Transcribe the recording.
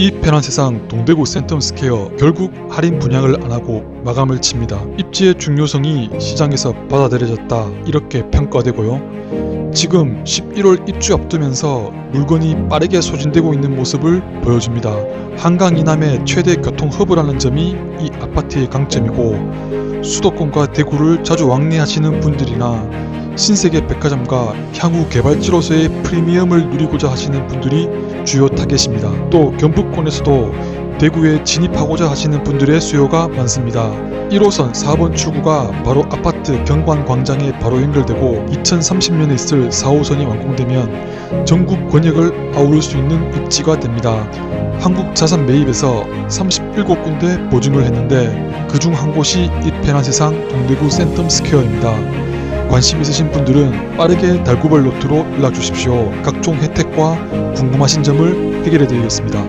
이 편한 세상 동대구 센텀 스퀘어 결국 할인 분양을 안 하고 마감을 칩니다. 입지의 중요성이 시장에서 받아들여졌다 이렇게 평가되고요. 지금 11월 입주 앞두면서 물건이 빠르게 소진되고 있는 모습을 보여줍니다. 한강 이남의 최대 교통 허브라는 점이 이 아파트의 강점이고 수도권과 대구를 자주 왕래하시는 분들이나 신세계 백화점과 향후 개발지로서의 프리미엄을 누리고자 하시는 분들이 주요 타겟입니다. 또 경북권에서도 대구에 진입하고자 하시는 분들의 수요가 많습니다. 1호선 4번 출구가 바로 아파트 경관 광장에 바로 연결되고 2030년에 있을 4호선이 완공되면 전국 권역을 아우를 수 있는 입지가 됩니다. 한국 자산 매입에서 37곳군데 보증을 했는데 그중 한 곳이 이 편한 세상 동대구 센텀 스퀘어입니다. 관심 있으신 분들은 빠르게 달구벌 노트로 연락 주십시오. 각종 혜택과 궁금하신 점을 해결해 드리겠습니다.